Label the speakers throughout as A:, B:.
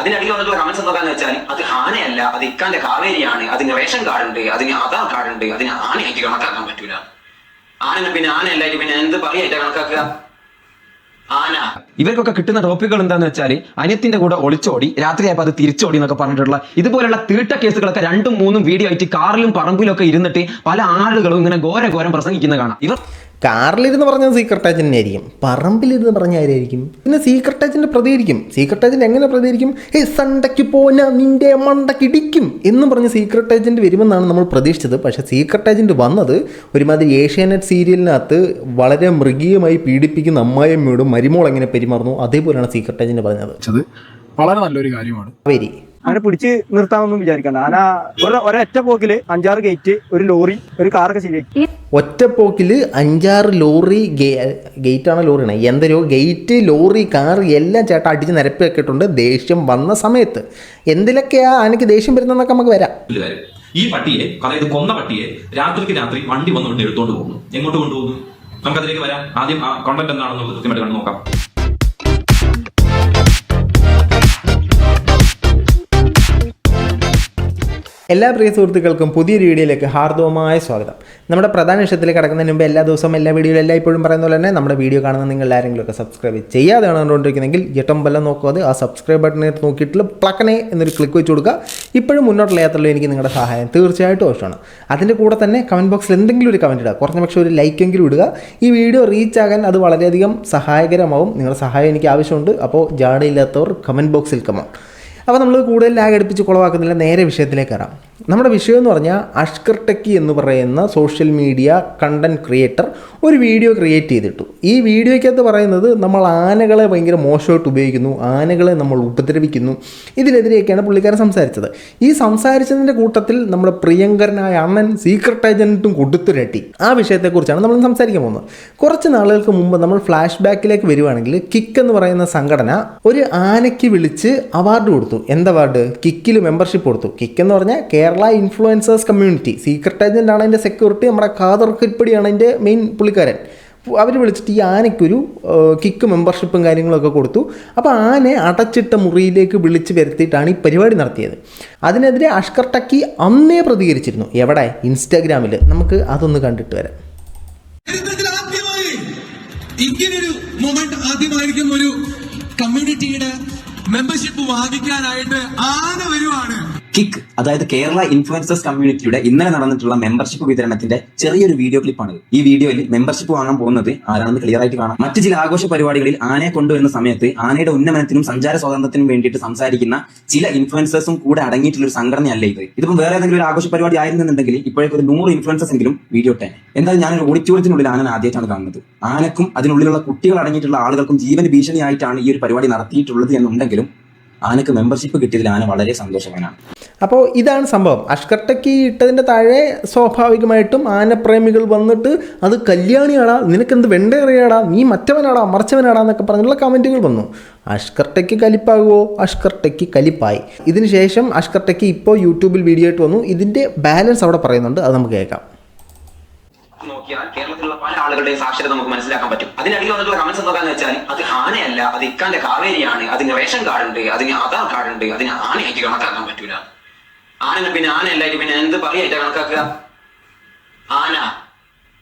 A: അതിനടിയിൽ വന്നിട്ടുള്ള കമന്റ്സ് എന്താന്ന് വെച്ചാൽ അത് ആനയല്ല അത് ഇക്കാന്റെ കാവേരിയാണ് അതിന് റേഷൻ കാർഡ് ഉണ്ട് അതിന് ആധാർ കാർഡ് ഉണ്ട് അതിന് ആനയായിട്ട് കണക്കാക്കാൻ പറ്റൂല. ആന പിന്നെ ആനയല്ലായിട്ട് പിന്നെ എന്ത് പറയായിട്ട് കണക്കാക്കുക? ആന.
B: ഇവർക്കൊക്കെ കിട്ടുന്ന ടോപ്പിക്കുകൾ എന്താന്ന് വെച്ചാൽ അനിയത്തിന്റെ കൂടെ ഒളിച്ചോടി രാത്രിയായപ്പോൾ അത് തിരിച്ചോടി എന്നൊക്കെ പറഞ്ഞിട്ടുള്ള ഇതുപോലുള്ള തീട്ട കേസുകളൊക്കെ രണ്ടും മൂന്നും വീഡിയോ ആയിട്ട് കാറിലും പറമ്പിലും ഒക്കെ ഇരുന്നിട്ട് പല ആളുകളും ഇങ്ങനെ ഘോര ഘോരം പ്രസംഗിക്കുന്ന കാണാം. ഇവർ
C: കാറിലിരുന്ന് പറഞ്ഞത് സീക്രട്ട് ഏജന്റ് ആയിരിക്കും പറമ്പിലിരുന്ന് പറഞ്ഞ ആരായിരിക്കും? പിന്നെ സീക്രട്ട് ഏജന്റ് പ്രതികരിക്കും സീക്രട്ട് ഏജന്റ് എങ്ങനെ പ്രതികരിക്കും ഏ സണ്ടയ്ക്ക് പോന നിന്റെ മണ്ടയ്ക്ക് ഇടിക്കും എന്നും പറഞ്ഞ് സീക്രട്ട് ഏജന്റ് വരുമെന്നാണ് നമ്മൾ പ്രതീക്ഷിച്ചത്. പക്ഷേ സീക്രട്ട് ഏജന്റ് വന്നത് ഒരുമാതിരി ഏഷ്യാനെറ്റ് സീരിയലിനകത്ത് വളരെ മൃഗീയമായി പീഡിപ്പിക്കുന്ന അമ്മായിയമ്മയോടും മരുമോൾ എങ്ങനെ പെരുമാറുന്നു? അതേപോലെയാണ് സീക്രട്ട് ഏജന്റ് പറഞ്ഞത്.
D: വളരെ നല്ലൊരു കാര്യമാണ്.
E: അവനെ പിടിച്ച് നിർത്താമെന്നും വിചാരിക്കണ്ട ആന ഒരു ഒരൊറ്റ പോക്കിൽ അഞ്ചാറ് ഗേറ്റ് ഒരു ലോറി ഒരു കാറൊക്കെ ശരിയാക്കി.
C: ഒറ്റപ്പോക്കിൽ അഞ്ചാറ് ലോറി ഗേറ്റ് ഗേറ്റാണ് ലോറിയാണ് എന്തൊരു ഗേറ്റ് ലോറി കാർ എല്ലാം ചേട്ടാ അടിച്ച് നിരപ്പി വെക്കിയിട്ടുണ്ട് ദേഷ്യം വന്ന സമയത്ത്. എന്തിലൊക്കെയാ ആനക്ക് ദേഷ്യം വരുന്നതെന്നൊക്കെ നമുക്ക് വരാം.
F: ഈ പട്ടിയെ അതായത് കൊന്ന പട്ടിയെ രാത്രിക്ക് രാത്രി വണ്ടി വന്നുകൊണ്ട് എടുത്തോണ്ട് പോകുന്നു. എങ്ങോട്ട് കൊണ്ടുപോകുന്നു? നമുക്കതിലേക്ക് വരാം. ആദ്യം ആ കോണ്ടന്റ് എന്താണെന്നുള്ളത് കൃത്യമായിട്ട് കണ്ടു നോക്കാം
C: എല്ലാ പ്രിയ സുഹൃത്തുക്കൾക്കും പുതിയൊരു വീഡിയോയിലേക്ക് ഹാർദവമായ സ്വാഗതം. നമ്മുടെ പ്രധാന വിഷയത്തിൽ കിടക്കുന്നതിന് മുമ്പ് എല്ലാ ദിവസവും എല്ലാ വീഡിയോയിലും എല്ലായ്പ്പോഴും പറയുന്ന പോലെ തന്നെ നമ്മുടെ വീഡിയോ കാണുന്ന നിങ്ങൾ ആരെങ്കിലും ഒക്കെ സബ്സ്ക്രൈബ് ചെയ്യാതെയാണ് കണ്ടുകൊണ്ടിരിക്കുന്നെങ്കിൽ വല്ല നോക്കുക. ആ സബ്സ്ക്രൈബ് ബട്ടണിൽ നോക്കിയിട്ട് പ്ലക്കനെ എന്നൊരു ക്ലിക്ക് വെച്ച് കൊടുക്കുക. ഇപ്പോഴും മുന്നോട്ടുള്ള യാത്രയിൽ എനിക്ക് നിങ്ങളുടെ സഹായം തീർച്ചയായിട്ടും ആവശ്യമാണ്. അതിന്റെ കൂടെ തന്നെ കമന്റ് ബോക്സിൽ എന്തെങ്കിലും ഒരു കമന്റ് ഇടുക. കുറഞ്ഞ പക്ഷേ ഒരു ലൈക്കെങ്കിലും ഇടുക. ഈ വീഡിയോ റീച്ച് ആകാൻ അത് വളരെയധികം സഹായകരമാവും. നിങ്ങളുടെ സഹായം എനിക്ക് ആവശ്യമുണ്ട്. അപ്പോൾ ജാടയില്ലാത്തവർ കമന്റ് ബോക്സിൽ കമൺ അപ്പോൾ നമ്മൾ കൂടുതൽ ലാഗ് അടുപ്പിച്ച് കുളവാക്കുന്നില്ല നേരെ വിഷയത്തിലേക്ക് കയറാം. നമ്മുടെ വിഷയം എന്ന് പറഞ്ഞാൽ അഷ്കർ ടെക്കി എന്ന് പറയുന്ന സോഷ്യൽ മീഡിയ കണ്ടന്റ് ക്രിയേറ്റർ ഒരു വീഡിയോ ക്രിയേറ്റ് ചെയ്തിട്ടു. ഈ വീഡിയോയ്ക്കകത്ത് പറയുന്നത് നമ്മൾ ആനകളെ ഭയങ്കര മോശമായിട്ട് ഉപയോഗിക്കുന്നു ആനകളെ നമ്മൾ ഉപദ്രവിക്കുന്നു. ഇതിനെതിരെയൊക്കെയാണ് പുള്ളിക്കാരൻ സംസാരിച്ചത്. ഈ സംസാരിച്ചതിന്റെ കൂട്ടത്തിൽ നമ്മുടെ പ്രിയങ്കരനായ അണ്ണൻ സീക്രട്ട് ഏജന്റും കൊടുത്തുരട്ടി ആ വിഷയത്തെക്കുറിച്ചാണ് നമ്മൾ സംസാരിക്കാൻ പോകുന്നത്. കുറച്ച് നാളുകൾക്ക് മുമ്പ് നമ്മൾ ഫ്ലാഷ് ബാക്കിലേക്ക് വരുവാണെങ്കിൽ കിക്ക് എന്ന് പറയുന്ന സംഘടന ഒരു ആനയ്ക്ക് വിളിച്ച് അവാർഡ് കൊടുത്തു. എന്ത് അവാർഡ് കിക്കിൽ മെമ്പർഷിപ്പ് കൊടുത്തു. കിക്ക് എന്ന് പറഞ്ഞാൽ Kerala influencers community secret agent ആണ് അതിന്റെ സെക്യൂരിറ്റി നമ്മുടെ ഖാദർ കിപ്പടിയാണ് അതിന്റെ മെയിൻ പുള്ളിക്കാരൻ. അവർ വിളിച്ചിട്ട് ഈ ആനയ്ക്കൊരു കിക്ക് മെമ്പർഷിപ്പും കാര്യങ്ങളൊക്കെ കൊടുത്തു. അപ്പോൾ ആനെ അടച്ചിട്ട മുറിയിലേക്ക് വിളിച്ച് വരുത്തിയിട്ടാണ് ഈ പരിപാടി നടത്തിയത്. അതിനെതിരെ അഷ്കർ ടക്കി അന്നേ പ്രതികരിച്ചിരുന്നു. എവിടെ? ഇൻസ്റ്റാഗ്രാമിൽ നമുക്ക് അതൊന്ന് കണ്ടിട്ട് വരാം.
G: ഇങ്ങനൊരു മൊമെന്റ് ആദ്യമായിരിക്കും ഒരു കമ്മ്യൂണിറ്റിയുടെ മെമ്പർഷിപ്പ് വാങ്ങിക്കാനായിട്ട് ആന വരുവാണ്.
A: കിക്ക് അതായത് കേരള ഇൻഫ്ലുവൻസേഴ്സ് കമ്മ്യൂണിറ്റിയുടെ ഇന്നലെ നടന്നിട്ടുള്ള മെമ്പർഷിപ്പ് വിതരണത്തിന്റെ ചെറിയൊരു വീഡിയോ ക്ലിപ്പാണ് ഈ വീഡിയോയിൽ മെമ്പർഷിപ്പ് വാങ്ങാൻ പോകുന്നത് ആരാണെന്ന് ക്ലിയർ ആയിട്ട് കാണാം. മറ്റു ചില ആഘോഷ പരിപാടികളിൽ ആനയെ കൊണ്ടുവരുന്ന സമയത്ത് ആനയുടെ ഉന്നമനത്തിനും സഞ്ചാര സ്വാതന്ത്ര്യത്തിനും വേണ്ടിയിട്ട് സംസാരിക്കുന്ന ചില ഇൻഫ്ലുവൻസേഴ്സും കൂടെ അടങ്ങിയിട്ടുള്ള ഒരു സംഘടനയല്ല ഇത്. ഇതിപ്പം വേറെ ഏതെങ്കിലും ഒരു ആഘോഷ പരിപാടി ആയിരുന്നുണ്ടെങ്കിൽ ഇപ്പോഴേക്ക് ഒരു നൂറ് ഇൻഫ്ലുവൻസേഴ്സ് എങ്കിലും വീഡിയോ ഇട്ടേ എന്തായാലും ഞാനൊരു ഓഡിറ്റോറിയത്തിനുള്ളിൽ ആനനെ ആദ്യമായിട്ടാണ് കാണുന്നത്. ആനക്കും അതിനുള്ളിലുള്ള കുട്ടികൾ അടങ്ങിയിട്ടുള്ള ആളുകൾക്കും ജീവൻ ഭീഷണിയായിട്ടാണ് ഈ ഒരു പരിപാടി നടത്തിയിട്ടുള്ളത് എന്നുണ്ടെങ്കിലും ആനക്ക് മെമ്പർഷിപ്പ് കിട്ടിയതിൽ ആന വളരെ സന്തോഷവാനാണ്.
C: അപ്പോൾ ഇതാണ് സംഭവം. അഷ്കർ ടക്കി ഇട്ടതിന്റെ താഴെ സ്വാഭാവികമായിട്ടും ആനപ്രേമികൾ വന്നിട്ട് അത് കല്യാണിയാടാ നിനക്കെന്ത് വെണ്ടേറിയാടാ നീ മറ്റവനാടാ മറച്ചവനാടാ എന്നൊക്കെ പറഞ്ഞുള്ള കമന്റുകൾ വന്നു. അഷ്കർ ടെക്കി കലിപ്പാകുമോ അഷ്കർ ടെക്കി കലിപ്പായി. ഇതിന് ശേഷം അഷ്കർ ടെക്കി ഇപ്പോൾ യൂട്യൂബിൽ വീഡിയോ ആയിട്ട് വന്നു. ഇതിന്റെ ബാലൻസ് അവിടെ പറയുന്നുണ്ട്. അത് നമുക്ക് കേൾക്കാം.
A: നോക്കിയാൽ കേരളത്തിലുള്ള പല ആളുകളുടെയും സാക്ഷരത നമുക്ക് മനസ്സിലാക്കാൻ പറ്റും. അതിനടിയിൽ വന്നിട്ടുള്ള കമന്റ്സ് എന്താന്ന് വെച്ചാൽ അത് ആനയല്ല അത് ഇക്കാന്റെ കാവേരിയാണ് അതിന് റേഷൻ കാർഡ് ഉണ്ട് അതിന് ആധാർ കാർഡ് ഉണ്ട് അതിന് ആനയായിട്ട് കണക്കാക്കാൻ പറ്റൂല. ആന പിന്നെ ആനയല്ലായിട്ട് പിന്നെ എന്ത് പറയായിട്ട് കണക്കാക്കുക? ആന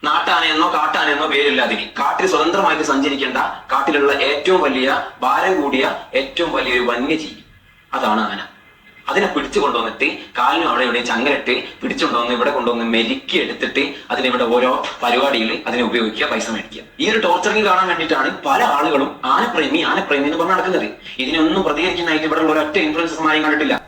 A: നാട്ടാനയെന്നോ കാട്ടാനയെന്നോ പേരില്ല അതിന്. കാട്ടിൽ സ്വതന്ത്രമായിട്ട് സഞ്ചരിക്കേണ്ട കാട്ടിലുള്ള ഏറ്റവും വലിയ ഭാരം കൂടിയ ഏറ്റവും വലിയൊരു വന്യജീവി. അതാണ് ആന. അതിനെ പിടിച്ചു കൊണ്ടുവന്നിട്ട് കാലിനും അവിടെ ഇവിടെ ചങ്ങലിട്ട് പിടിച്ചുകൊണ്ടുവന്ന് ഇവിടെ കൊണ്ടുവന്ന് മെരുക്കി എടുത്തിട്ട് അതിനിവിടെ ഓരോ പരിപാടിയിൽ അതിനെ ഉപയോഗിക്കുക പൈസ മേടിക്കുക. ഈ ഒരു ടോർച്ചറിങ് കാണാൻ വേണ്ടിയിട്ടാണ് പല ആളുകളും ആനപ്രേമി ആനപ്രേമി എന്ന് പറഞ്ഞ് നടക്കുന്നത്. ഇതിനൊന്നും പ്രതികരിക്കുന്നതായിട്ട് ഇവിടെ ഉള്ള ഒരൊറ്റ ഇൻഫ്ലുവൻസർമാരെയും കണ്ടിട്ടില്ല.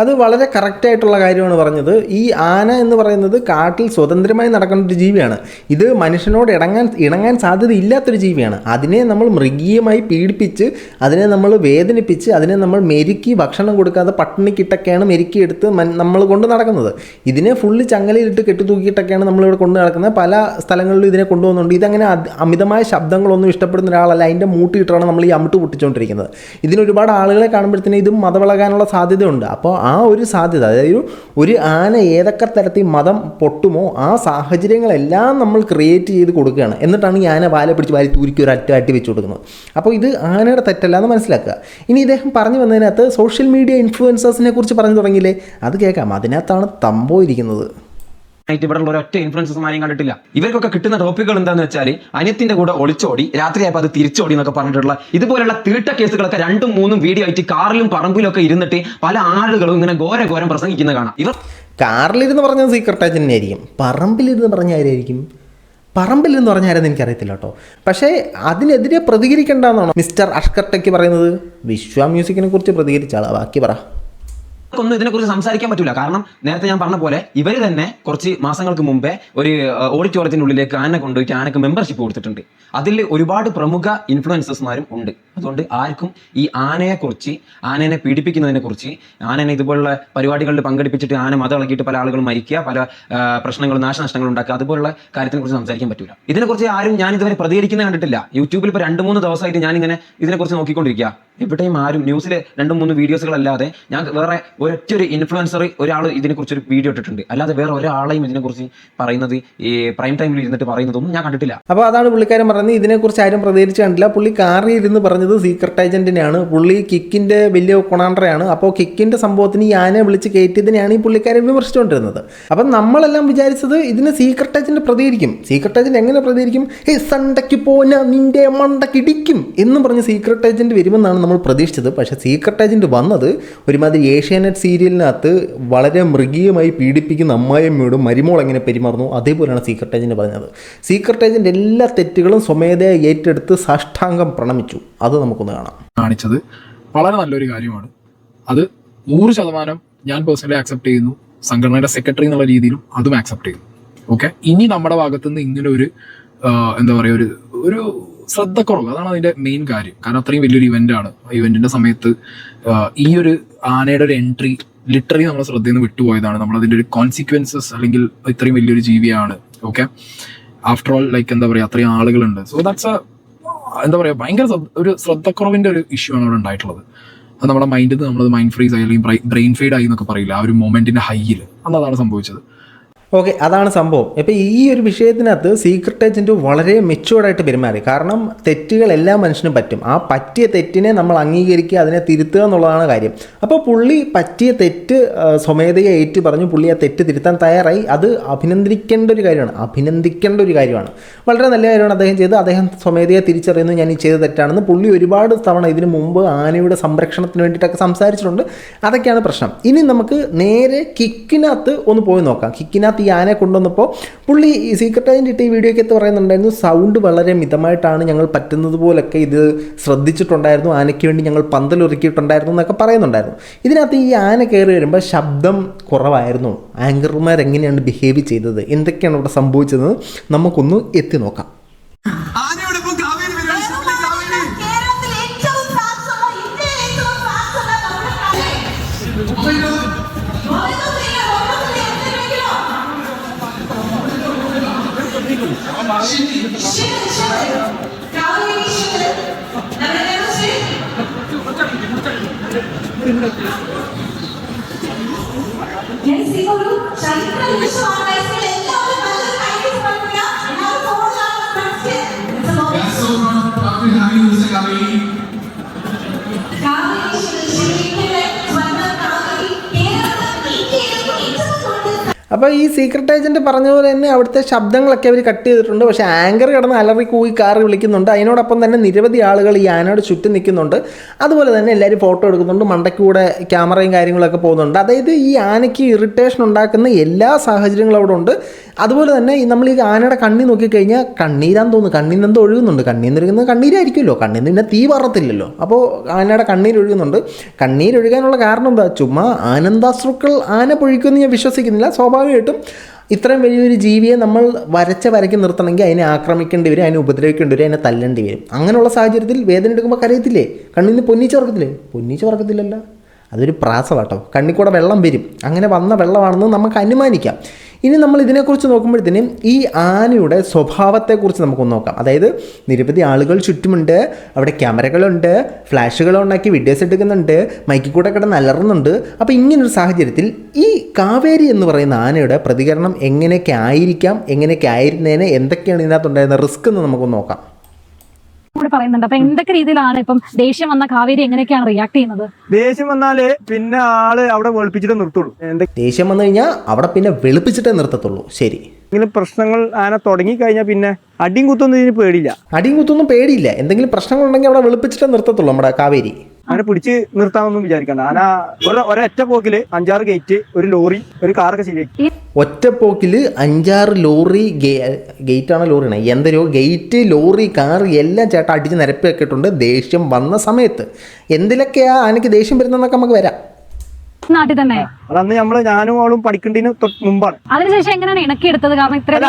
C: അത് വളരെ കറക്റ്റായിട്ടുള്ള കാര്യമാണ് പറഞ്ഞത്. ഈ ആന എന്ന് പറയുന്നത് കാട്ടിൽ സ്വതന്ത്രമായി നടക്കുന്ന ഒരു ജീവിയാണ്. ഇത് മനുഷ്യനോട് ഇണങ്ങാൻ ഇണങ്ങാൻ സാധ്യതയില്ലാത്തൊരു ജീവിയാണ്. അതിനെ നമ്മൾ മൃഗീയമായി പീഡിപ്പിച്ച് അതിനെ നമ്മൾ വേദനിപ്പിച്ച് അതിനെ നമ്മൾ മെരുക്കി ഭക്ഷണം കൊടുക്കാതെ പട്ടിണിക്കിട്ടൊക്കെയാണ് മെരുക്കിയെടുത്ത് നമ്മൾ കൊണ്ട് നടക്കുന്നത്. ഇതിനെ ഫുള്ള് ചങ്ങലയിലിട്ട് കെട്ടിത്തൂക്കിയിട്ടൊക്കെയാണ് നമ്മളിവിടെ കൊണ്ട് നടക്കുന്നത്. പല സ്ഥലങ്ങളിലും ഇതിനെ കൊണ്ടുപോകുന്നുണ്ട് ഇതങ്ങനെ അമിതമായ ശബ്ദങ്ങളൊന്നും ഇഷ്ടപ്പെടുന്ന ഒരാളല്ല. അതിന്റെ മൂട്ടിയിട്ടാണ് നമ്മൾ ഈ അമിട്ട് പൊട്ടിച്ചുകൊണ്ടിരിക്കുന്നത് ഇതിന് ഒരുപാട് ആളുകളെ കാണുമ്പോഴത്തേനും ഇതും മതവിളകാനുള്ള സാധ്യതയുണ്ട്. അപ്പോൾ ആ ഒരു സാധ്യത അതായത് ഒരു ആന ഏതൊക്കെ തരത്തിൽ മതം പൊട്ടുമോ ആ സാഹചര്യങ്ങളെല്ലാം നമ്മൾ ക്രിയേറ്റ് ചെയ്ത് കൊടുക്കുകയാണ്. എന്നിട്ടാണ് ഈ ആന വാല പിടിച്ച് വാരി തൂരിക്ക് ഒരു അറ്റ അട്ടി വെച്ച് കൊടുക്കുന്നത്. അപ്പോൾ ഇത് ആനയുടെ തെറ്റല്ല എന്ന് മനസ്സിലാക്കുക. ഇനി ഇദ്ദേഹം പറഞ്ഞു വന്നതിനകത്ത് സോഷ്യൽ മീഡിയ ഇൻഫ്ലുവൻസേഴ്സിനെ കുറിച്ച് പറഞ്ഞു തുടങ്ങിയില്ലേ? അത് കേൾക്കാം. അതിനകത്താണ് തമ്പോ ഇരിക്കുന്നത്.
A: ആയിട്ട് ഇവിടെ ഉള്ള ഒരൊറ്റ ഇൻഫ്ലുവൻസർമാരെയും കണ്ടിട്ടില്ല. ഇവർക്കൊക്കെ കിട്ടുന്ന ടോപ്പിക്കുകൾ എന്താണെന്ന് വെച്ചാൽ അനിയത്തിന്റെ കൂടെ ഒളിച്ചോടി രാത്രിയായപ്പോൾ അത് തിരിച്ചോടി എന്നൊക്കെ പറഞ്ഞിട്ടുള്ള ഇതുപോലുള്ള തീട്ട കേസുകളൊക്കെ രണ്ടും മൂന്നും വീഡിയോ ആയിട്ട് കാറിലും പറമ്പിലൊക്കെ ഇരുന്നിട്ട് പല ആളുകളും ഇങ്ങനെ ഘോര ഘോരം പ്രസംഗിക്കുന്ന കാണാം. ഇവർ
C: കാറിലിരുന്ന് പറഞ്ഞ സീക്രട്ട് ആയിരിക്കും. തന്നെയായിരിക്കും പറമ്പിലിരുന്ന് പറഞ്ഞ ആരായിരിക്കും പറമ്പിൽ എന്ന് പറഞ്ഞ ആരെന്ന് എനിക്കറിയത്തില്ല കേട്ടോ. പക്ഷേ അതിനെതിരെ പ്രതികരിക്കേണ്ടെന്നാണോ മിസ്റ്റർ അഷ്കർട്ടയ്ക്ക് പറയുന്നത്? വിശ്വ മ്യൂസിക്കിനെ കുറിച്ച് പ്രതികരിച്ചാളാ ബാക്കി പറ.
A: ഒന്നും ഇതിനെക്കുറിച്ച് സംസാരിക്കാൻ പറ്റില്ല കാരണം നേരത്തെ ഞാൻ പറഞ്ഞ പോലെ ഇവർ തന്നെ കുറച്ച് മാസങ്ങൾക്ക് മുമ്പേ ഒരു ഓഡിറ്റോറിയത്തിനുള്ളിലേക്ക് ആന കൊണ്ടുപോയിട്ട് ആനക്ക് മെമ്പർഷിപ്പ് കൊടുത്തിട്ടുണ്ട്. അതിൽ ഒരുപാട് പ്രമുഖ ഇൻഫ്ലുവൻസേഴ്സ്മാരും ഉണ്ട്. അതുകൊണ്ട് ആർക്കും ഈ ആനയെക്കുറിച്ച് ആനനെ പീഡിപ്പിക്കുന്നതിനെ കുറിച്ച് ആനനെ ഇതുപോലുള്ള പരിപാടികളിൽ പങ്കെടുപ്പിച്ചിട്ട് ആന മതം ഇളക്കിയിട്ട് പല ആളുകളും മരിക്കുക പല പ്രശ്നങ്ങൾ നാശനഷ്ടങ്ങൾ ഉണ്ടാക്കുക അതുപോലുള്ള കാര്യത്തിനെ കുറിച്ച് സംസാരിക്കാൻ പറ്റില്ല ഇതിനെക്കുറിച്ച് ആരും ഞാൻ ഇതുവരെ പ്രതികരിക്കുന്നത് കണ്ടിട്ടില്ല. യൂട്യൂബിൽ ഇപ്പോൾ രണ്ട് മൂന്ന് ദിവസമായിട്ട് ഞാനിങ്ങനെ ഇതിനെക്കുറിച്ച് നോക്കിക്കൊണ്ടിരിക്കുക. എവിടെയും ആരും ന്യൂസിൽ രണ്ട് മൂന്ന് വീഡിയോസുകളല്ലാതെ ഞാൻ വേറെ ഒരൊറ്റ ഒരു ഇൻഫ്ലുവൻസർ ഒരാൾ ഇതിനെക്കുറിച്ച് ഒരു വീഡിയോ ഇട്ടിട്ടുണ്ട്. അല്ലാതെ വേറെ ഒരാളെയും ഇതിനെക്കുറിച്ച് പറയുന്നത് ഈ പ്രൈം ടൈമിൽ ഇരുന്നിട്ട് പറയുന്നതൊന്നും ഞാൻ കണ്ടിട്ടില്ല.
C: അപ്പോൾ അതാണ് പുള്ളിക്കാരൻ പറഞ്ഞത്. ഇതിനെക്കുറിച്ച് ആരും പ്രതികരിച്ച് കണ്ടില്ല. പുള്ളി കാറിൽ ഇരുന്ന് പറഞ്ഞത് സീക്രട്ട് ഏജന്റിനെയാണ് പുള്ളി കിക്കിന്റെ വലിയ കൊണാണ്ടറയാണ്. അപ്പോൾ കിക്കിന്റെ സംഭവത്തിന് ഈ ആനയെ വിളിച്ച് കയറ്റിയതിനെയാണ് ഈ പുള്ളിക്കാരൻ വിമർശിച്ചുകൊണ്ടിരുന്നത്. അപ്പം നമ്മളെല്ലാം വിചാരിച്ചത് ഇതിന് സീക്രട്ട് ഏജന്റ് പ്രതികരിക്കും. സീക്രട്ട് ഏജന്റ് എങ്ങനെ പ്രതികരിക്കും? ഹേ സണ്ടയ്ക്ക് പോന നിന്റെ മണ്ടക്കിടിക്കും എന്ന് പറഞ്ഞ് സീക്രട്ട് ഏജന്റ് വരുമെന്നാണ് നമ്മൾ പ്രതീക്ഷിച്ചത്. പക്ഷേ സീക്രട്ട് ഏജന്റ് വന്നത് ഒരുമാതിരി ഏഷ്യാനെറ്റ് സീരിയലിനകത്ത് വളരെ മൃഗീയമായി പീഡിപ്പിക്കുന്ന അമ്മായിയമ്മയോടും മരുമോൾ എങ്ങനെ പെരുമാറുന്നു? അതേപോലെയാണ് സീക്രട്ട് ഏജന്റ് പറഞ്ഞത്. സീക്രട്ട് ഏജന്റ് എല്ലാ തെറ്റുകളും സ്വമേധയാ ഏറ്റെടുത്ത് സാഷ്ടാംഗം പ്രണമിച്ചു. അത് നമുക്കൊന്ന് കാണാം.
D: കാണിച്ചത് വളരെ നല്ലൊരു കാര്യമാണ്. അത് നൂറ് ശതമാനം ഞാൻ പേഴ്സണലി ആക്സെപ്റ്റ് ചെയ്യുന്നു. സംഘടനയുടെ സെക്രട്ടറി എന്നുള്ള രീതിയിലും അതും ആക്സെപ്റ്റ് ചെയ്യുന്നു. ഓക്കെ ഇനി നമ്മുടെ ഭാഗത്തുനിന്ന് ഇങ്ങനെ ഒരു എന്താ പറയുക ഒരു ഒരു ശ്രദ്ധക്കുറവ്. അതാണ് അതിന്റെ മെയിൻ കാര്യം. കാരണം അത്രയും വലിയൊരു ഇവന്റ് ആണ്. ഇവന്റിന്റെ സമയത്ത് ഈ ഒരു ആനയുടെ ഒരു എൻട്രി ലിറ്ററലി നമ്മുടെ ശ്രദ്ധയിൽ നിന്ന് വിട്ടുപോയതാണ്. നമ്മൾ അതിന്റെ ഒരു കോൺസിക്വൻസസ് അല്ലെങ്കിൽ ഇത്രയും വലിയൊരു ജീവിയാണ്. ഓക്കെ ആഫ്റ്റർ ഓൾ ലൈക്ക് എന്താ പറയുക അത്രയും ആളുകളുണ്ട്. സോ ദാറ്റ്സ് എന്താ പറയുക ഭയങ്കര ഒരു ശ്രദ്ധക്കുറവിന്റെ ഒരു ഇഷ്യൂ ആണ് അവിടെ ഉണ്ടായിട്ടുള്ളത്. അത് നമ്മുടെ മൈൻഡിൽ നിന്ന് നമ്മൾ മൈൻഡ് ഫ്രീസ് ആയി അല്ലെങ്കിൽ ബ്രെയിൻ ഫെയ്ഡ് ആയി എന്നൊക്കെ പറയില്ല. ആ ഒരു മൊമെന്റിന്റെ ഹൈയിൽ അന്ന് അതാണ് സംഭവിച്ചത്.
C: ഓക്കെ അതാണ് സംഭവം. ഇപ്പോൾ ഈ ഒരു വിഷയത്തിനകത്ത് സീക്രട്ട് ഏജന്റ് വളരെ മെച്ചുവേർഡായിട്ട് പെരുമാറി. കാരണം തെറ്റുകൾ എല്ലാ മനുഷ്യനും പറ്റും. ആ പറ്റിയ തെറ്റിനെ നമ്മൾ അംഗീകരിക്കുക അതിനെ തിരുത്തുക എന്നുള്ളതാണ് കാര്യം. അപ്പോൾ പുള്ളി പറ്റിയ തെറ്റ് സ്വമേധയെ ഏറ്റു പറഞ്ഞു പുള്ളി ആ തെറ്റ് തിരുത്താൻ തയ്യാറായി. അത് അഭിനന്ദിക്കേണ്ട ഒരു കാര്യമാണ്. അഭിനന്ദിക്കേണ്ട ഒരു കാര്യമാണ്. വളരെ നല്ല കാര്യമാണ് അദ്ദേഹം ചെയ്തത്. അദ്ദേഹം സ്വമേധയെ തിരിച്ചറിയുന്നു ഞാൻ ഈ ചെയ്ത തെറ്റാണെന്ന് പുള്ളി ഒരുപാട് തവണ ഇതിനു മുമ്പ് ആനയുടെ സംരക്ഷണത്തിന് വേണ്ടിയിട്ടൊക്കെ സംസാരിച്ചിട്ടുണ്ട്. അതൊക്കെയാണ് പ്രശ്നം. ഇനി നമുക്ക് നേരെ കിക്കിനകത്ത് ഒന്ന് പോയി നോക്കാം. കിക്കിനകത്ത് ഈ ആനയെ കൊണ്ടുവന്നപ്പോൾ പുള്ളി ഈ സീക്രട്ട് ഏജന്റ് ഇട്ട് ഈ പറയുന്നുണ്ടായിരുന്നു സൗണ്ട് വളരെ മിതമായിട്ടാണ് ഞങ്ങൾ പറ്റുന്നത് പോലൊക്കെ ഇത് ശ്രദ്ധിച്ചിട്ടുണ്ടായിരുന്നു. ആനയ്ക്ക് വേണ്ടി ഞങ്ങൾ പന്തലൊരുക്കിയിട്ടുണ്ടായിരുന്നു എന്നൊക്കെ പറയുന്നുണ്ടായിരുന്നു. ഇതിനകത്ത് ഈ ആന കയറി വരുമ്പോൾ ശബ്ദം കുറവായിരുന്നു. ആങ്കർമാർ എങ്ങനെയാണ് ബിഹേവ് ചെയ്തത്? എന്തൊക്കെയാണ് ഇവിടെ സംഭവിച്ചതെന്ന് നമുക്കൊന്ന് എത്തി നോക്കാം.
H: జయశ్రీకుడు చరిత్ర విషయం online That's
I: so wrong. Probably how you
H: lose a copy. Copy.
C: അപ്പോൾ ഈ സീക്രട്ട് ഏജന്റ് പറഞ്ഞ പോലെ തന്നെ അവിടുത്തെ ശബ്ദങ്ങളൊക്കെ അവർ കട്ട് ചെയ്തിട്ടുണ്ട്. പക്ഷേ ആങ്കർ കിടന്ന് അലറി കൂയി കാറ് വിളിക്കുന്നുണ്ട്. അതിനോടൊപ്പം തന്നെ നിരവധി ആളുകൾ ഈ ആനയോട് ചുറ്റും നിൽക്കുന്നുണ്ട്. അതുപോലെ തന്നെ എല്ലാവരും ഫോട്ടോ എടുക്കുന്നുണ്ട്. മണ്ടയ്ക്കൂടെ ക്യാമറയും കാര്യങ്ങളൊക്കെ പോകുന്നുണ്ട്. അതായത് ഈ ആനയ്ക്ക് ഇറിറ്റേഷൻ ഉണ്ടാക്കുന്ന എല്ലാ സാഹചര്യങ്ങളും അവിടെ ഉണ്ട്. അതുപോലെ തന്നെ നമ്മൾ ഈ ആനയുടെ കണ്ണി നോക്കിക്കഴിഞ്ഞാൽ കണ്ണീരാന്ന് തോന്നുന്നു. കണ്ണിൽ നിന്ന് എന്തോ ഒഴുകുന്നുണ്ട്. കണ്ണീർ നിൽക്കുന്നത് കണ്ണീരായിരിക്കുമല്ലോ. കണ്ണിൽ നിന്ന് പിന്നെ തീ പറത്തില്ലല്ലോ അപ്പോൾ ആനയുടെ കണ്ണീർ ഒഴുകാനുള്ള കാരണം എന്താ? ചുമ്മാ ആനന്ദാശ്രുക്കൾ ആന പൊഴിക്കുമെന്ന് ഞാൻ വിശ്വസിക്കുന്നില്ല. സ്വാഭാവികമായിട്ടും ഇത്രയും വലിയൊരു ജീവിയെ നമ്മൾ വരച്ച വരയ്ക്ക് നിർത്തണമെങ്കിൽ അതിനെ ആക്രമിക്കേണ്ടി വരും അതിനെ ഉപദ്രവിക്കേണ്ടി വരും അതിനെ തല്ലേണ്ടി വരും. അങ്ങനെയുള്ള സാഹചര്യത്തിൽ വേദന എടുക്കുമ്പോൾ കരയത്തില്ലേ? കണ്ണിൽ നിന്ന് പൊന്നിച്ച് ഉറക്കത്തില്ലേ? പൊന്നിച്ച് ഉറക്കത്തില്ലല്ലോ അതൊരു പ്രാസമാട്ടോ. കണ്ണിൽ കൂടെ വെള്ളം വരും. അങ്ങനെ വന്ന വെള്ളമാണെന്ന് നമുക്ക് അനുമാനിക്കാം. ഇനി നമ്മൾ ഇതിനെക്കുറിച്ച് നോക്കുമ്പോഴത്തേനും ഈ ആനയുടെ സ്വഭാവത്തെക്കുറിച്ച് നമുക്കൊന്ന് നോക്കാം. അതായത് നിരവധി ആളുകൾ ചുറ്റുമുണ്ട്. അവിടെ ക്യാമറകളുണ്ട്. ഫ്ലാഷുകൾ ഉണ്ടാക്കി വീഡിയോസ് എടുക്കുന്നുണ്ട്. മൈക്കിൽ കൂടെ കിടന്ന് അലറുന്നുണ്ട്. അപ്പോൾ ഇങ്ങനൊരു സാഹചര്യത്തിൽ ഈ കാവേരി എന്ന് പറയുന്ന ആനയുടെ പ്രതികരണം എങ്ങനെയൊക്കെ ആയിരിക്കാം? എങ്ങനെയൊക്കെ ആയിരുന്നേനെ? എന്തൊക്കെയാണ് ഇതിനകത്തുണ്ടായിരുന്ന റിസ്ക് എന്ന് നമുക്കൊന്ന് നോക്കാം.
J: കൂടെ പറയുന്നുണ്ട്. അപ്പൊ എന്തൊക്കെ രീതിയിലാണ് ഇപ്പം ദേഷ്യം വന്ന കാവേരി എങ്ങനെയൊക്കെയാണ് റിയാക്ട് ചെയ്യുന്നത്?
E: ദേഷ്യം വന്നാൽ പിന്നെ ആൾ അവിടെ വെളുപ്പിച്ചിട്ട് നിർത്തുള്ളൂ.
C: ദേഷ്യം വന്നു കഴിഞ്ഞാൽ അവിടെ പിന്നെ വെളുപ്പിച്ചിട്ടേ നിർത്തത്തുള്ളൂ. ശരി.
E: എന്തെങ്കിലും പ്രശ്നങ്ങൾ ആന തുടങ്ങി കഴിഞ്ഞാൽ പിന്നെ അടിയും കുത്തൊന്നും ഇതിന് പേടിയില്ല.
C: അടിയും കുത്തൊന്നും പേടിയില്ല. എന്തെങ്കിലും പ്രശ്നങ്ങളുണ്ടെങ്കിൽ അവിടെ വെളുപ്പിച്ചിട്ടേ നിർത്തത്തുള്ളൂ നമ്മുടെ കാവേരി.
E: അങ്ങനെ പിടിച്ച് നിർത്താമെന്നും വിചാരിക്കണ്ട ആന ഒരു ഒരൊറ്റ പോക്കിൽ അഞ്ചാറ് ഗേറ്റ് ഒരു ലോറി ഒരു കാറൊക്കെ ശരിയാക്കി.
C: ഒറ്റപ്പോക്കിൽ അഞ്ചാറ് ലോറി ഗേറ്റ് ഗേറ്റാണ് ലോറിയാണ് എന്തൊരു ഗേറ്റ് ലോറി കാർ എല്ലാം ചേട്ടൻ അടിച്ച് നിരപ്പിയൊക്കെ ഇട്ടുണ്ട് ദേഷ്യം വന്ന സമയത്ത്. എന്തിലൊക്കെയാ ആനയ്ക്ക് ദേഷ്യം വരുന്നതെന്നൊക്കെ നമുക്ക് വരാം.
J: നാട്ടിൽ തന്നെ?
E: അതന്ന് അന്ന് നമ്മൾ ഞാനും അവളും പഠിക്കേണ്ടതിന് തൊട്ട് മുമ്പാണ്.
J: അതിനുശേഷം എങ്ങനെയാണ് ഇണക്കി എടുത്തത്
E: കാരണം
J: ഇത്രയും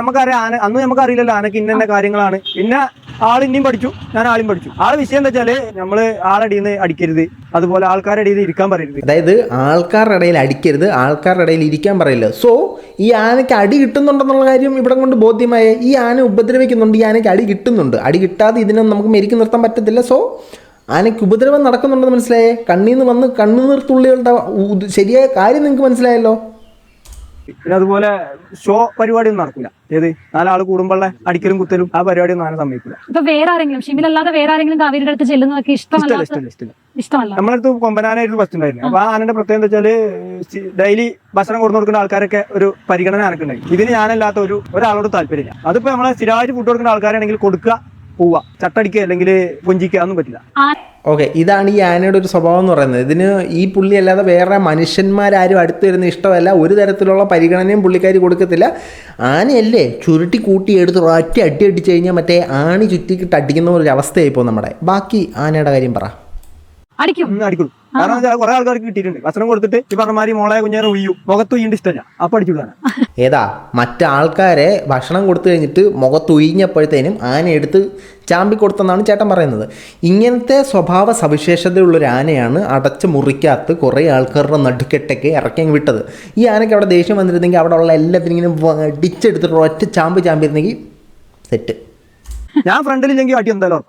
E: നമുക്കറിയാം അന്ന് നമുക്കറിയില്ലല്ലോ ആനക്ക് ഇന്ന കാര്യങ്ങളാണ്. പിന്നെ ആൾ ഇനിയും പഠിച്ചു ഞാൻ ആളും പഠിച്ചു. ആളെ വിഷയം എന്താ വെച്ചാൽ നമ്മൾ ആളടിയിൽ നിന്ന് അടിക്കരുത്. അതുപോലെ ആൾക്കാരുടെ ഇടയിൽ ഇരിക്കാൻ പറയരുത്.
C: അതായത് ആൾക്കാരുടെ ഇടയിൽ അടിക്കരുത് ആൾക്കാരുടെ ഇടയിൽ ഇരിക്കാൻ പറയില്ല സോ ഈ ആനയ്ക്ക് അടി കിട്ടുന്നുണ്ടെന്നുള്ള കാര്യം ഇവിടെ കൊണ്ട് ബോധ്യമായ ഈ ആന ഉപദ്രവിക്കുന്നുണ്ട് ഈ ആനയ്ക്ക് അടി കിട്ടുന്നുണ്ട്. അടി കിട്ടാതെ ഇതിനൊന്നും നമുക്ക് മെരുക്കി നിർത്താൻ പറ്റത്തില്ല. സോ ആനയ്ക്ക് ഉപദ്രവം നടക്കുന്നുണ്ടെന്ന് മനസ്സിലായേ? കണ്ണിൽ നിന്ന് വന്ന് കണ്ണു നിർത്തുള്ളികളുടെ ശരിയായ കാര്യം നിങ്ങൾക്ക് മനസ്സിലായല്ലോ?
E: പിന്നെ അതുപോലെ ഷോ പരിപാടിയൊന്നും നടക്കില്ല ഏത്? നാലാൾ കൂടുമ്പോഴുള്ള അടിക്കലും കുത്തലും ആ പരിപാടിയൊന്നും ആന സമ്മതിക്കില്ല
J: ഇപ്പൊ വേറെ ആരെങ്കിലും ഷിമിലല്ലാതെ വേറെ ആരെങ്കിലും കാവേരിയുടെ അടുത്ത് ചെല്ലുന്നതൊക്കെ
E: ഇഷ്ടമല്ല?
J: ഇഷ്ടമല്ല
E: ഇഷ്ടമല്ല ഇഷ്ടമല്ല
J: ഇഷ്ടമല്ല.
E: നമ്മളെ അടുത്ത് കൊമ്പനാനായിരുന്നു ഫസ്റ്റ് ഉണ്ടായിരുന്നു അപ്പൊ ആ ആനന്റെ പ്രത്യേകത എന്താ വെച്ചാൽ ഡെയിലി ഭക്ഷണം കൊടുത്തു കൊടുക്കുന്ന ആൾക്കാരൊക്കെ ഒരു പരിഗണന ആനക്കുണ്ടായി. ഇതിന് ഞാനല്ലാത്ത ഒരു ഒരാളോട് താല്പര്യമില്ല. അതിപ്പോ നമ്മളെ സ്ഥിരമായിട്ട് ഫുഡ് കൊടുക്കുന്ന ആൾക്കാരാണെങ്കിൽ കൊടുക്കുക പോവുക. ചട്ടടിക്കുക അല്ലെങ്കിൽ കൊഞ്ചിക്കുക ഒന്നും പറ്റില്ല.
C: ഓക്കെ ഇതാണ് ഈ ആനയുടെ ഒരു സ്വഭാവം എന്ന് പറയുന്നത്. ഇതിന് ഈ പുള്ളി അല്ലാതെ വേറെ മനുഷ്യന്മാരാരും അടുത്ത് വരുന്ന ഇഷ്ടമല്ല. ഒരു തരത്തിലുള്ള പരിഗണനയും പുള്ളിക്കാർ കൊടുക്കത്തില്ല. ആനയല്ലേ ചുരുട്ടി കൂട്ടി എടുത്ത് ഒറ്റ അടി അടിച്ചു കഴിഞ്ഞാൽ മറ്റേ ആണി ചുറ്റിക്കിട്ട് അടിക്കുന്ന ഒരു അവസ്ഥയായി ഇപ്പോൾ നമ്മുടെ. ബാക്കി ആനയുടെ കാര്യം പറ.
J: അടിക്കും
E: അടിക്കും. കാരണം വെച്ചാൽ കുറെ ആൾക്കാർക്ക് കിട്ടിയിട്ടുണ്ട്. ഭക്ഷണം കൊടുത്തിട്ട് ഈ പറഞ്ഞമാതിരി മോളെ കുഞ്ഞേറെ ഉയ്യും. മുഖത്ത് ഉയ്യണ്ട് ഇഷ്ടമല്ല. അപ്പൊ അടിച്ചുവിടാണ്
C: ഏതാ മറ്റാൾക്കാരെ ഭക്ഷണം കൊടുത്തു കഴിഞ്ഞിട്ട് മുഖത്ത് ഉയിഞ്ഞപ്പോഴത്തേനും ആന എടുത്ത് ചാമ്പി കൊടുത്തെന്നാണ് ചേട്ടൻ പറയുന്നത്. ഇങ്ങനത്തെ സ്വഭാവ സവിശേഷതയുള്ളൊരു ആനയാണ് അടച്ചു മുറിക്കാത്ത കുറേ ആൾക്കാരുടെ നടുക്കെട്ടൊക്കെ ഇറക്കി വിട്ടത്. ഈ ആനയ്ക്ക് അവിടെ ദേഷ്യം വന്നിരുന്നെങ്കിൽ അവിടെ ഉള്ള എല്ലാത്തിനും ഇങ്ങനെ വടിച്ചെടുത്തിട്ട് ഒറ്റ ചാമ്പ് ചാമ്പിരുന്നെങ്കിൽ സെറ്റ്
E: ഞാൻ ഫ്രണ്ടിലില്ലെങ്കിൽ അടി എന്തായാലും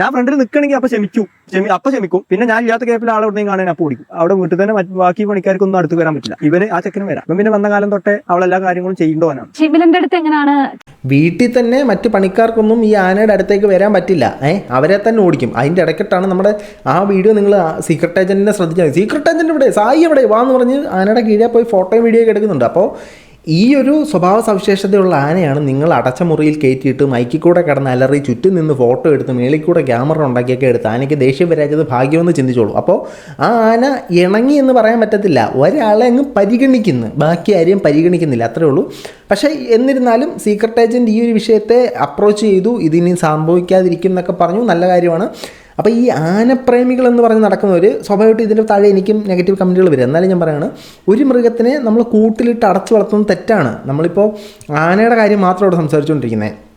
E: ഞാൻ ഫ്രണ്ടിൽ നിൽക്കണമെങ്കിൽ അപ്പൊ ക്ഷമിക്കും ക്ഷമി അപ്പൊ ക്ഷമിക്കും പിന്നെ ഞാൻ ഇല്ലാത്ത കേപ്പിൽ ആളെ ഉടനെ കാണാൻ അപ്പൊ ഓടിക്കും. അവിടെ വീട്ടിൽ തന്നെ ബാക്കി പണിക്കാർക്കൊന്നും അടുത്ത് വരാൻ പറ്റില്ല. ഇവർ ആ ചെക്കനും വരാം. പിന്നെ വന്ന കാലം തൊട്ടേ അവൾ എല്ലാ കാര്യങ്ങളും ചെയ്യേണ്ടവനാണ്
J: ഷിമിലിന്റെ അടുത്ത് എങ്ങനെയാണ്
C: വീട്ടിൽ തന്നെ മറ്റു പണിക്കാർക്കൊന്നും ഈ ആനയുടെ അടുത്തേക്ക് വരാൻ പറ്റില്ല. ഏഹ് അവരെ തന്നെ ഓടിക്കും. അതിന്റെ ഇടയ്ക്കിട്ടാണ് നമ്മുടെ ആ വീഡിയോ നിങ്ങൾ സീക്രട്ട് ഏജന്റിനെ ശ്രദ്ധിച്ചാൽ സീക്രട്ട് ഏജന്റ് ഇവിടെ സായി എവിടെ? വാന്ന് പറഞ്ഞ് ആനയുടെ കീഴേ പോയി ഫോട്ടോയും വീഡിയോ ഒക്കെ എടുക്കുന്നുണ്ട്. അപ്പോൾ ഈ ഒരു സ്വഭാവ സവിശേഷതയുള്ള ആനയാണ് നിങ്ങൾ അടച്ച മുറിയിൽ കയറ്റിയിട്ട് മൈക്കിൽ കൂടെ കിടന്ന് അലറി ചുറ്റും നിന്ന് ഫോട്ടോ എടുത്ത് മേളിൽ കൂടെ ക്യാമറ ഉണ്ടാക്കിയൊക്കെ എടുത്ത് ആനയ്ക്ക് ദേഷ്യം വരാച്ചത് ഭാഗ്യമെന്ന് ചിന്തിച്ചോളൂ. അപ്പോൾ ആ ആന ഇണങ്ങി എന്ന് പറയാൻ പറ്റത്തില്ല. ഒരാളെ അങ്ങ് പരിഗണിക്കുന്നു. ബാക്കി ആരെയും പരിഗണിക്കുന്നില്ല. അത്രേ ഉള്ളൂ. പക്ഷേ എന്നിരുന്നാലും സീക്രട്ട് ഏജന്റ് ഈ ഒരു വിഷയത്തെ അപ്രോച്ച് ചെയ്തു. ഇതിനി സംഭവിക്കാതിരിക്കും എന്നൊക്കെ പറഞ്ഞു. നല്ല കാര്യമാണ്. അപ്പോൾ ഈ ആനപ്രേമികൾ എന്ന് പറഞ്ഞ് നടക്കുന്നവർ സ്വാഭാവികമായിട്ട് ഇതിന്റെ താഴെ എനിക്കും നെഗറ്റീവ് കമന്റുകൾ വരും. എന്നാലും ഞാൻ പറയുകയാണ് ഒരു മൃഗത്തിനെ നമ്മൾ കൂട്ടിലിട്ട് അടച്ചു വളർത്തുന്നത് തെറ്റാണ്. നമ്മളിപ്പോൾ ആനയുടെ കാര്യം മാത്രം ഇവിടെ സംസാരിച്ചുകൊണ്ടിരിക്കുന്നത്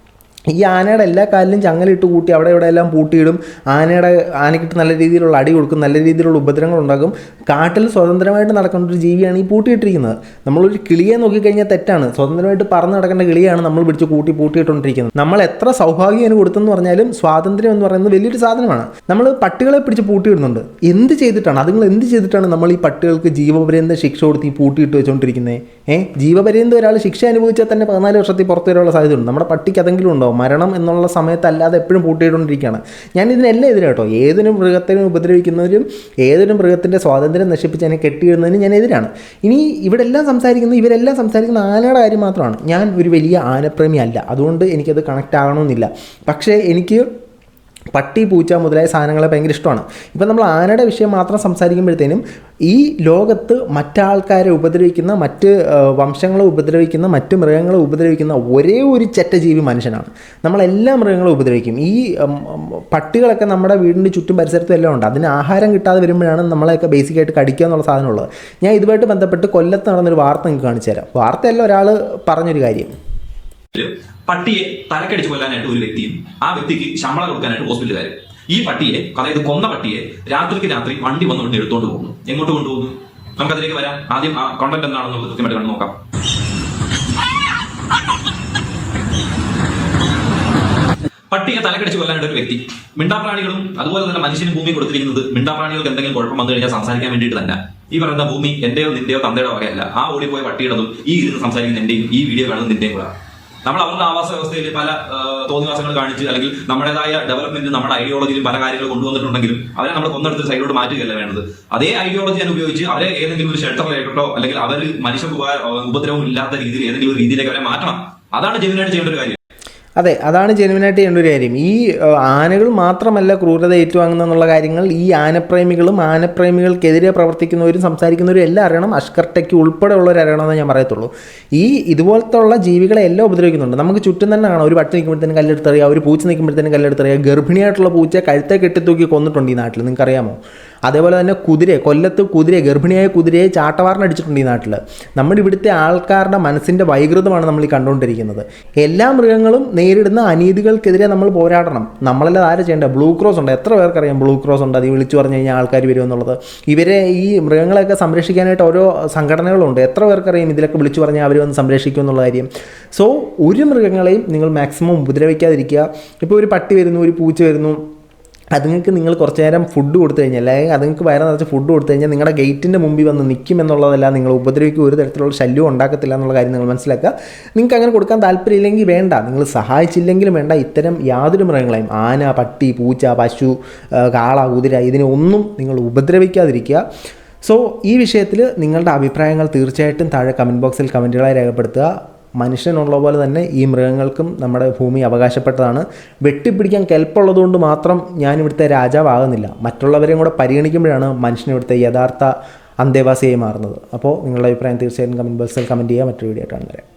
C: ഈ ആനയുടെ എല്ലാ കാലിലും ചങ്ങലിട്ട് കൂട്ടി അവിടെ ഇവിടെ എല്ലാം പൂട്ടിയിടും. ആനയുടെ ആനയ്ക്കിട്ട് നല്ല രീതിയിലുള്ള അടി കൊടുക്കും നല്ല രീതിയിലുള്ള ഉപദ്രവങ്ങൾ ഉണ്ടാകും കാട്ടിൽ സ്വതന്ത്രമായിട്ട് നടക്കുന്ന ഒരു ജീവിയാണ് ഈ പൂട്ടിയിട്ടിരിക്കുന്നത്. നമ്മളൊരു കിളിയെ നോക്കിക്കഴിഞ്ഞാൽ തെറ്റാണ്. സ്വതന്ത്രമായിട്ട് പറന്ന് നടക്കേണ്ട കിളിയാണ് നമ്മൾ പിടിച്ച് കൂട്ടി പൂട്ടിയിട്ടുകൊണ്ടിരിക്കുന്നത് നമ്മൾ എത്ര സൗഭാഗ്യം കൊടുത്തെന്ന് പറഞ്ഞാലും സ്വാതന്ത്ര്യം എന്ന് പറയുന്നത് വലിയൊരു സാധനമാണ്. നമ്മൾ പട്ടികളെ പിടിച്ച് പൂട്ടിയിടുന്നുണ്ട്. എന്ത് ചെയ്തിട്ടാണ്? അതുങ്ങൾ എന്ത് ചെയ്തിട്ടാണ് നമ്മൾ ഈ പട്ടികൾക്ക് ജീവപര്യന്ത ശിക്ഷ കൊടുത്ത് ഈ പൂട്ടിയിട്ട് വെച്ചുകൊണ്ടിരിക്കുന്നത് ഏഹ് ജീവപര്യന്തം ഒരാൾ ശിക്ഷ അനുഭവിച്ചാൽ തന്നെ പതിനാല് വർഷത്തിൽ പുറത്തു വരാനുള്ള സാധ്യതയുണ്ട്. നമ്മുടെ പട്ടിക്ക് അതെങ്കിലും ഉണ്ടോ? മരണം എന്നുള്ള സമയത്തല്ലാതെ എപ്പോഴും പൂട്ടിയിട്ടുകൊണ്ടിരിക്കുകയാണ് ഞാൻ ഇതിനെല്ലാം എതിരെ കേട്ടോ. ഏതൊരു മൃഗത്തിനും ഉപദ്രവിക്കുന്നവരും ഏതൊരു മൃഗത്തിന്റെ സ്വാതന്ത്ര്യം നശിപ്പിച്ച് അതിനെ കെട്ടിയിടുന്നതിനും ഞാൻ എതിരാണ്. ഇനി ഇവിടെ എല്ലാം സംസാരിക്കുന്നത് ഇവരെല്ലാം സംസാരിക്കുന്ന ആനയുടെ കാര്യം മാത്രമാണ്. ഞാൻ ഒരു വലിയ ആനപ്രേമി അല്ല അതുകൊണ്ട് എനിക്കത് കണക്റ്റ് ആകണമെന്നില്ല. പക്ഷേ എനിക്ക് പട്ടി പൂച്ച മുതലായ സാധനങ്ങളെ ഭയങ്കര ഇഷ്ടമാണ്. ഇപ്പം നമ്മൾ ആനയുടെ വിഷയം മാത്രം സംസാരിക്കുമ്പോഴത്തേനും ഈ ലോകത്ത് മറ്റാൾക്കാരെ ഉപദ്രവിക്കുന്ന മറ്റ് വംശങ്ങളെ ഉപദ്രവിക്കുന്ന മറ്റ് മൃഗങ്ങളെ ഉപദ്രവിക്കുന്ന ഒരേ ഒരു ചെറ്റ ജീവി മനുഷ്യനാണ്. നമ്മളെല്ലാ മൃഗങ്ങളും ഉപദ്രവിക്കും. ഈ പട്ടികളൊക്കെ നമ്മുടെ വീടിന്റെ ചുറ്റും പരിസരത്തും എല്ലാം ഉണ്ട്. അതിന് ആഹാരം കിട്ടാതെ വരുമ്പോഴാണ് നമ്മളെയൊക്കെ ബേസിക്കായിട്ട് കടിക്കുക എന്നുള്ള സാധനമുള്ളത്. ഞാൻ ഇതുമായിട്ട് ബന്ധപ്പെട്ട് കൊല്ലത്ത് നടന്നൊരു വാർത്ത നിങ്ങൾക്ക് കാണിച്ചു തരാം വാർത്തയല്ല ഒരാൾ പറഞ്ഞൊരു കാര്യം.
F: പട്ടിയെ തലക്കടിച്ച് കൊല്ലാനായിട്ട് ഒരു വ്യക്തിയും ആ വ്യക്തിക്ക് ശമ്പളം കൊടുക്കാനായിട്ട് ഹോസ്പിറ്റലുകാർ ഈ പട്ടിയെ അതായത് കൊന്ന പട്ടിയെ രാത്രിക്ക് രാത്രി വണ്ടി വന്നുകൊണ്ട് എടുത്തോണ്ട് പോകുന്നു. എങ്ങോട്ട് കൊണ്ടുപോകുന്നു? നമുക്കതിലേക്ക് വരാം. ആദ്യം ആ കോണ്ടന്റ് എന്താണെന്ന് കൃത്യമായിട്ട് കണ്ടു നോക്കാം. പട്ടിയെ തലക്കടിച്ച് കൊല്ലാനായിട്ട് ഒരു വ്യക്തി. മിണ്ടാപ്രാണികളും അതുപോലെ തന്നെ മനുഷ്യനും ഭൂമി കൊടുത്തിരിക്കുന്നത് മിണ്ടാപ്രാണികൾക്ക് എന്തെങ്കിലും കുഴപ്പം വന്നു കഴിഞ്ഞാൽ സംസാരിക്കാൻ വേണ്ടിയിട്ട് തന്നെ. ഈ പറയുന്ന ഭൂമി എന്റെയോ നിന്റെയോ തന്തയുടെ വകയല്ല. ആ ഓടിപ്പോയ പട്ടിയുടേതും ഈ ഇരുന്ന് സംസാരിക്കുന്ന എന്റെയും ഈ വീഡിയോ കാണുന്ന നിന്റെയും കൂടെ. നമ്മൾ അവരുടെ ആവാസ വ്യവസ്ഥയിൽ പല തോന്നിവാസങ്ങൾ കാണിച്ച് അല്ലെങ്കിൽ നമ്മുടേതായ ഡെവലപ്മെന്റ് നമ്മുടെ ഐഡിയോളജിയിലും പല കാര്യങ്ങൾ കൊണ്ടുവന്നിട്ടുണ്ടെങ്കിലും അവരെ നമ്മൾ കൊന്നെടുത്ത് സൈഡോട് മാറ്റുകയല്ല വേണ്ടത്. അതേ ഐഡിയോളജി ഞാൻ ഉപയോഗിച്ച് അവരെ ഏതെങ്കിലും ഒരു ഷെൽട്ടറിലേക്കോ അല്ലെങ്കിൽ അവർ മനുഷ്യ ഉപദ്രവം ഇല്ലാത്ത രീതിയിൽ ഏതെങ്കിലും ഒരു രീതിയിലേക്ക് അവരെ മാറ്റണം. അതാണ് ജെനുവിനായിട്ട് ചെയ്യേണ്ട ഒരു കാര്യം.
C: അതെ അതാണ് ജെനുവിനായിട്ട് ചെയ്യേണ്ട ഒരു കാര്യം. ഈ ആനകൾ മാത്രമല്ല ക്രൂരത ഏറ്റുവാങ്ങുന്ന കാര്യങ്ങൾ ഈ ആനപ്രേമികളും ആനപ്രേമികൾക്കെതിരെ പ്രവർത്തിക്കുന്നവരും സംസാരിക്കുന്നവരും എല്ലാം അറിയണം. അഷ്കർ ഉൾപ്പെടെ ഉൾപ്പെടെയുള്ളവർ അറിയണമെന്ന് ഞാൻ പറയത്തുള്ളൂ. ഈ ഇതുപോലത്തെ ഉള്ള ജീവികളെ എല്ലാം ഉപദ്രവിക്കുന്നുണ്ട്. നമുക്ക് ചുറ്റും തന്നെ കാണാം. ഒരു പട്ടി നിൽക്കുമ്പോഴത്തേനും കല്ലെടുത്തറിയുക ഒരു പൂച്ച നിൽക്കുമ്പോഴത്തേനും കല്ലെടുത്തറിയുക ഗർഭിണിയായിട്ടുള്ള പൂച്ച കഴുത്തെ കെട്ടിത്തൂക്കി കൊന്നിട്ടുണ്ട് ഈ നാട്ടിൽ. നിങ്ങൾക്കറിയാമോ? അതേപോലെ തന്നെ കുതിരയെ കൊല്ലത്ത് കുതിരയെ ഗർഭിണിയായ കുതിരയെ ചാട്ടവാറിനടിച്ചിട്ടുണ്ട് ഈ നാട്ടിൽ നമ്മുടെ ഇവിടുത്തെ ആൾക്കാരുടെ മനസ്സിന്റെ വൈകൃതമാണ് നമ്മൾ ഈ കണ്ടുകൊണ്ടിരിക്കുന്നത്. എല്ലാ മൃഗങ്ങളും നേരിടുന്ന അനീതികൾക്കെതിരെ നമ്മൾ പോരാടണം. നമ്മളെല്ലാം ആരും ചെയ്യേണ്ടത് ബ്ലൂ ക്രോസ് ഉണ്ട്. എത്ര പേർക്കറിയാം ബ്ലൂ ക്രോസ് ഉണ്ട്? അത് വിളിച്ചു പറഞ്ഞു കഴിഞ്ഞാൽ ആൾക്കാർ വരും എന്നുള്ളത്. ഇവരെ ഈ മൃഗങ്ങളെയൊക്കെ സംരക്ഷിക്കാനായിട്ട് ഓരോ സംഘടനകളുണ്ട്. എത്ര പേർക്കറിയാം ഇതിലൊക്കെ വിളിച്ചു പറഞ്ഞാൽ അവർ വന്ന് സംരക്ഷിക്കും എന്നുള്ള കാര്യം. സോ ഒരു മൃഗങ്ങളെയും നിങ്ങൾ മാക്സിമം ഉപദ്രവിക്കാതിരിക്കുക. ഇപ്പോൾ ഒരു പട്ടി വരുന്നു ഒരു പൂച്ച വരുന്നു. അതുങ്ങൾക്ക് നിങ്ങൾ കുറച്ച് നേരം ഫുഡ് കൊടുത്തു കഴിഞ്ഞാൽ അല്ലെങ്കിൽ അതുങ്ങൾക്ക് വയറ് നിറച്ച് ഫുഡ് കൊടുത്തു കഴിഞ്ഞാൽ നിങ്ങളുടെ ഗേറ്റിന്റെ മുമ്പിൽ വന്ന് നിൽക്കും എന്നുള്ളതല്ല നിങ്ങൾ ഉപദ്രവിക്കുക. ഒരു തരത്തിലുള്ള ശല്യവും ഉണ്ടാക്കത്തില്ല എന്നുള്ള കാര്യം നിങ്ങൾ മനസ്സിലാക്കുക. നിങ്ങൾക്ക് അങ്ങനെ കൊടുക്കാൻ താല്പര്യമില്ലെങ്കിൽ വേണ്ട. നിങ്ങൾ സഹായിച്ചില്ലെങ്കിലും വേണ്ട. ഇത്തരം യാതൊരു മൃഗങ്ങളെയും ആന പട്ടി പൂച്ച പശു കാള കുതിര ഇതിനെ ഒന്നും നിങ്ങൾ ഉപദ്രവിക്കാതിരിക്കുക. സോ ഈ വിഷയത്തിൽ നിങ്ങളുടെ അഭിപ്രായങ്ങൾ തീർച്ചയായിട്ടും താഴെ കമന്റ് ബോക്സിൽ കമന്റുകളായി രേഖപ്പെടുത്തുക. മനുഷ്യനുള്ള പോലെ തന്നെ ഈ മൃഗങ്ങൾക്കും നമ്മുടെ ഭൂമി അവകാശപ്പെട്ടതാണ്. വെട്ടിപ്പിടിക്കാൻ കെൽപ്പുള്ളതുകൊണ്ട് മാത്രം ഞാൻ ഇവിടുത്തെ രാജാവാകുന്നില്ല. മറ്റുള്ളവരെയും കൂടെ പരിഗണിക്കുമ്പോഴാണ് മനുഷ്യൻ ഇവിടുത്തെ യഥാർത്ഥ അന്തേവാസിയായി മാറുന്നത്. അപ്പോൾ നിങ്ങളുടെ അഭിപ്രായം തീർച്ചയായിട്ടും കമന്റ് ബോക്സിൽ കമന്റ് ചെയ്യുക. മറ്റൊരു വീഡിയോ ആയിട്ടാണ് വരാം